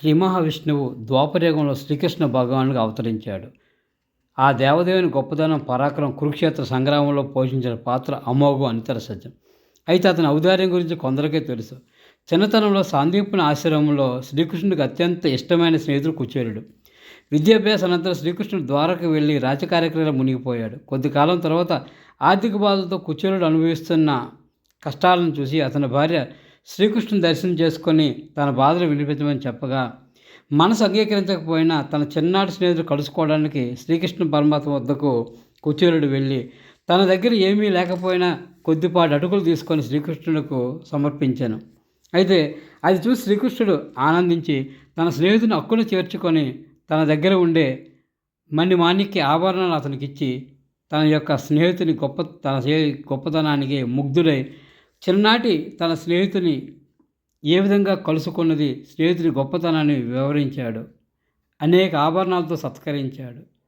శ్రీ మహావిష్ణువు ద్వాపరయుగంలో శ్రీకృష్ణ భగవానుడిగా అవతరించాడు. ఆ దేవదేవుని గొప్పదనం పరాక్రమం కురుక్షేత్ర సంగ్రామంలో పోషించిన పాత్ర అమోఘం అనితర సత్యం అయితే అతని ఔదార్యం గురించి కొందరికే తెలుసు. చిన్నతనంలో సాందీపుని ఆశ్రమంలో శ్రీకృష్ణుడికి అత్యంత ఇష్టమైన స్నేహితుడు కుచేరుడు. విద్యాభ్యాస అనంతరం శ్రీకృష్ణుడు ద్వారకు వెళ్ళి రాజకార్యక్రమంలో మునిగిపోయాడు. కొద్ది కాలం తర్వాత ఆర్థిక బాధలతో కుచేరుడు అనుభవిస్తున్న కష్టాలను చూసి అతని భార్య శ్రీకృష్ణుని దర్శనం చేసుకొని తన బాధలు వినిపించమని చెప్పగా మనసు అంగీకరించకపోయినా తన చిన్నాటి స్నేహితుడు కలుసుకోవడానికి శ్రీకృష్ణ పరమాత్మ వద్దకు కుచేరుడు వెళ్ళి తన దగ్గర ఏమీ లేకపోయినా కొద్దిపాటి అటుకులు తీసుకొని శ్రీకృష్ణుడికి సమర్పించాను. అయితే అది చూసి శ్రీకృష్ణుడు ఆనందించి తన స్నేహితుని హక్కును చేర్చుకొని తన దగ్గర ఉండే మణి మాణిక్య ఆభరణాలు అతనికి ఇచ్చి తన యొక్క స్నేహితుని గొప్ప తన గొప్పతనానికి ముగ్ధుడై చిన్ననాటి తన స్నేహితుని ఏ విధంగా కలుసుకున్నది స్నేహితుని గొప్పతనాన్ని వివరించాడు అనేక ఆభరణాలతో సత్కరించాడు.